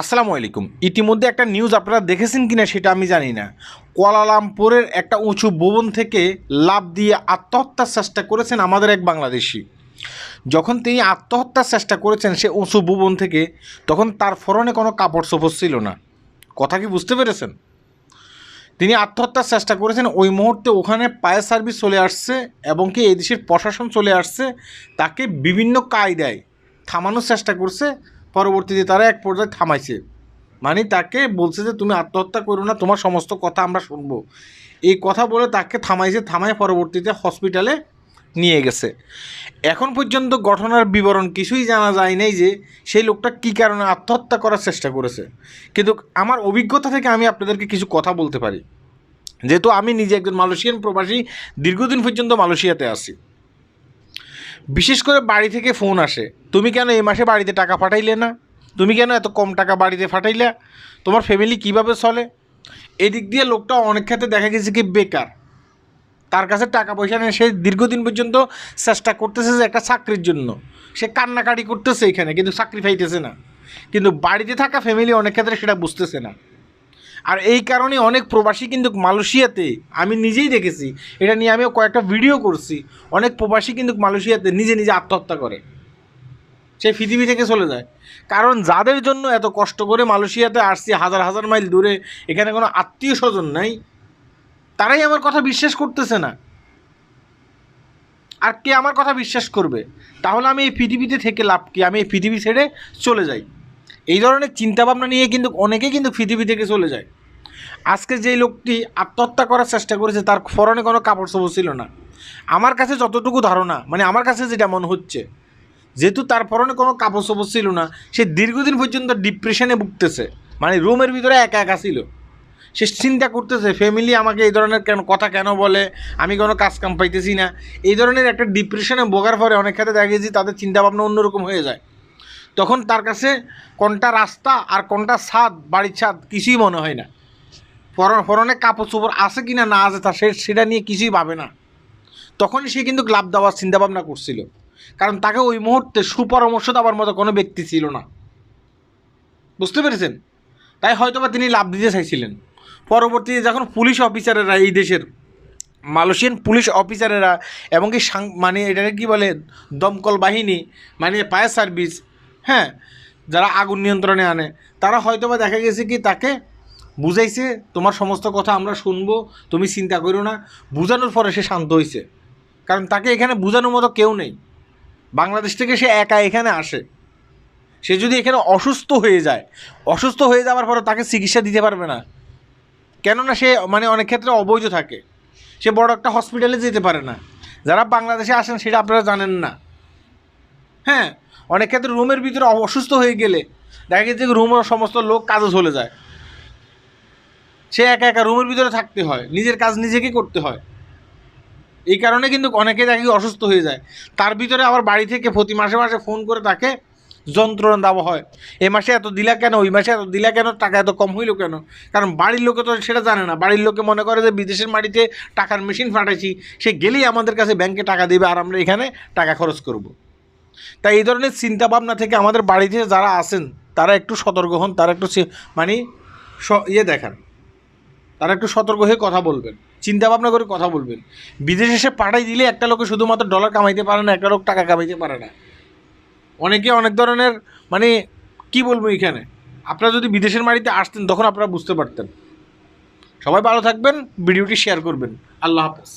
আসসালামু আলাইকুম। ইতিমধ্যে একটা নিউজ আপনারা দেখেছেন কিনা সেটা আমি জানি না। কুয়ালালামপুরের একটা উঁচু ভবন থেকে লাভ দিয়ে আত্মহত্যার চেষ্টা করেছেন আমাদের এক বাংলাদেশি। যখন তিনি আত্মহত্যার চেষ্টা করেছেন সে উঁচু ভবন থেকে, তখন তার ফরনে কোনো কাপড় চোপড় ছিল না। কথা কি বুঝতে পেরেছেন? তিনি আত্মহত্যার চেষ্টা করেছেন, ওই মুহূর্তে ওখানে ফায়ার সার্ভিস চলে আসছে এবং কি এই দেশের প্রশাসন চলে আসছে, তাকে বিভিন্ন কায়দায় থামানোর চেষ্টা করছে। পরবর্তীতে তারা এক পর্যায়ে থামাইছে। মানে তাকে বলছে যে, তুমি আত্মহত্যা করো না, তোমার সমস্ত কথা আমরা শুনব। এই কথা বলে তাকে থামাইছে, থামায় পরবর্তীতে হসপিটালে নিয়ে গেছে। এখন পর্যন্ত ঘটনার বিবরণ কিছুই জানা যায় নাই যে, সেই লোকটা কী কারণে আত্মহত্যা করার চেষ্টা করেছে। কিন্তু আমার অভিজ্ঞতা থেকে আমি আপনাদেরকে কিছু কথা বলতে পারি। যেহেতু আমি নিজে একজন মালয়েশিয়ান প্রবাসী, দীর্ঘদিন পর্যন্ত মালয়েশিয়াতে আছি। বিশেষ করে বাড়ি থেকে ফোন আসে। তুমি কেন এই মাসে বাড়িতে টাকা পাঠাইলে না? তুমি কেন এত কম টাকা বাড়িতে পাঠাইলে? তোমার ফ্যামিলি কীভাবে চলে? এদিক দিয়ে লোকটা অনেক ক্ষেত্রে দেখা গেছে কি বেকার। তার কাছে টাকা পয়সা নেই। সে দীর্ঘদিন পর্যন্ত চেষ্টা করতেছে যে একটা চাকরির জন্য। সে কান্নাকাটি করতেছে এখানে, কিন্তু চাকরি পাইতেছে না। কিন্তু বাড়িতে থাকা ফ্যামিলি অনেক ক্ষেত্রে সেটা বুঝতেছে না। আর এই কারণে অনেক প্রবাসী কিন্তু মালয়েশিয়াতে, আমি নিজেই দেখেছি, এটা নিয়ে আমিও কয়েকটা ভিডিও করছি, অনেক প্রবাসী কিন্তু মালয়েশিয়াতে নিজে নিজে আত্মহত্যা করে। সে পৃথিবী থেকে চলে যায়। কারণ যাদের জন্য এত কষ্ট করে মালয়েশিয়াতে আসছি, হাজার হাজার মাইল দূরে, এখানে কোনো আত্মীয় স্বজন নাই, তারাই আমার কথা বিশ্বাস করতেছে না। আর কে আমার কথা বিশ্বাস করবে? তাহলে আমি এই পৃথিবীতে থেকে লাভ কি? আমি এই পৃথিবী ছেড়ে চলে যাই। এই ধরনের চিন্তাভাবনা নিয়ে কিন্তু অনেকেই কিন্তু পৃথিবী থেকে চলে যায়। আজকে যেই লোকটি আত্মহত্যা করার চেষ্টা করেছে, তার ফরনে কোনো কাপড় চোপড় ছিল না। আমার কাছে যতটুকু ধারণা মানে আমার কাছে যেটা মনে হচ্ছে, যেহেতু তার পরনে কোনো কাপড় চোপড় ছিল না, সে দীর্ঘদিন পর্যন্ত ডিপ্রেশনে ভুগতেছে মানে রুমের ভিতরে একা একা ছিল। সে চিন্তা করতেছে, ফ্যামিলি আমাকে এই ধরনের কেন, কথা কেন বলে? আমি কোনো কাজ কাম পাইতেছি না। এই ধরনের একটা ডিপ্রেশনে ভোগার পরে অনেক ক্ষেত্রে দেখা গেছি তাদের চিন্তাভাবনা অন্যরকম হয়ে যায়। তখন তার কাছে কোনটা রাস্তা আর কোনটা ছাদ, বাড়ির ছাদ কিছুই মনে হয় না। পর- পরনে কাপড় চোপড় আছে কি না না আছে তা সেটা নিয়ে কিছুই ভাবে না। তখনই সে কিন্তু লাভ দেওয়ার চিন্তাভাবনা করছিল। কারণ তাকে ওই মুহূর্তে সুপরামর্শ দেওয়ার মতো কোনো ব্যক্তি ছিল না। বুঝতে পেরেছেন? তাই হয়তোবা তিনি লাভ দিতে চাইছিলেন। পরবর্তীতে যখন পুলিশ অফিসারেরা এই দেশের মালয়েশিয়ান পুলিশ অফিসারেরা এবং কি মানে এটাকে কী বলে, দমকল বাহিনী মানে ফায়ার সার্ভিস হ্যাঁ যারা আগুন নিয়ন্ত্রণে আনে, তারা হয়তোবা দেখা গেছে কি তাকে বুঝাইছে, তোমার সমস্ত কথা আমরা শুনব, তুমি চিন্তা করো না। বোঝানোর পরে সে শান্ত হয়েছে কারণ তাকে এখানে বোঝানোর মতো কেউ নেই। বাংলাদেশ থেকে সে একা এখানে আসে। সে যদি এখানে অসুস্থ হয়ে যায়, অসুস্থ হয়ে যাওয়ার পরে তাকে চিকিৎসা দিতে পারবে না। কেননা সে মানে অনেক ক্ষেত্রে অবৈধ থাকে। সে বড় একটা হসপিটালে যেতে পারে না। যারা বাংলাদেশে আসেন সেটা আপনারা জানেন না। হ্যাঁ অনেক ক্ষেত্রে রুমের ভিতরে অসুস্থ হয়ে গেলে দেখা গেছে রুমের সমস্ত লোক কাজে চলে যায়। সে একা একা রুমের ভিতরে থাকতে হয়, নিজের কাজ নিজেকে করতে হয়। এই কারণে কিন্তু অনেকে দেখি অসুস্থ হয়ে যায়। তার ভিতরে আবার বাড়ি থেকে প্রতি মাসে মাসে ফোন করে তাকে যন্ত্রণা দেওয়া হয়। এ মাসে এত দিলা কেন, ওই মাসে এত দিলা কেন, টাকা এত কম হইল কেন? কারণ বাড়ির লোকে তো সেটা জানে না। বাড়ির লোকে মনে করে যে বিদেশের মাটিতে টাকার মেশিন ফাটাইছি, সে গেলেই আমাদের কাছে ব্যাংকে টাকা দেবে আর আমরা এখানে টাকা খরচ করব। তাই এই ধরনের চিন্তাভাবনা থেকে আমাদের বাড়িতে যারা আসেন তারা একটু সতর্ক হন, তারা একটু মানে ইয়ে দেখান। তারা একটু সতর্ক হয়ে কথা বলবেন চিন্তা ভাবনা করে কথা বলবেন। বিদেশে এসে পাঠাই দিলে একটা লোকে শুধুমাত্র ডলার কামাইতে পারে না, একটা লোক টাকা কামাইতে পারে না। অনেকে অনেক ধরনের মানে কি বলব এখানে? আপনারা যদি বিদেশের বাড়িতে আসতেন, তখন আপনারা বুঝতে পারতেন। সবাই ভালো থাকবেন, ভিডিওটি শেয়ার করবেন। আল্লাহ হাফেজ।